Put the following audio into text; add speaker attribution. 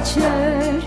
Speaker 1: geçer.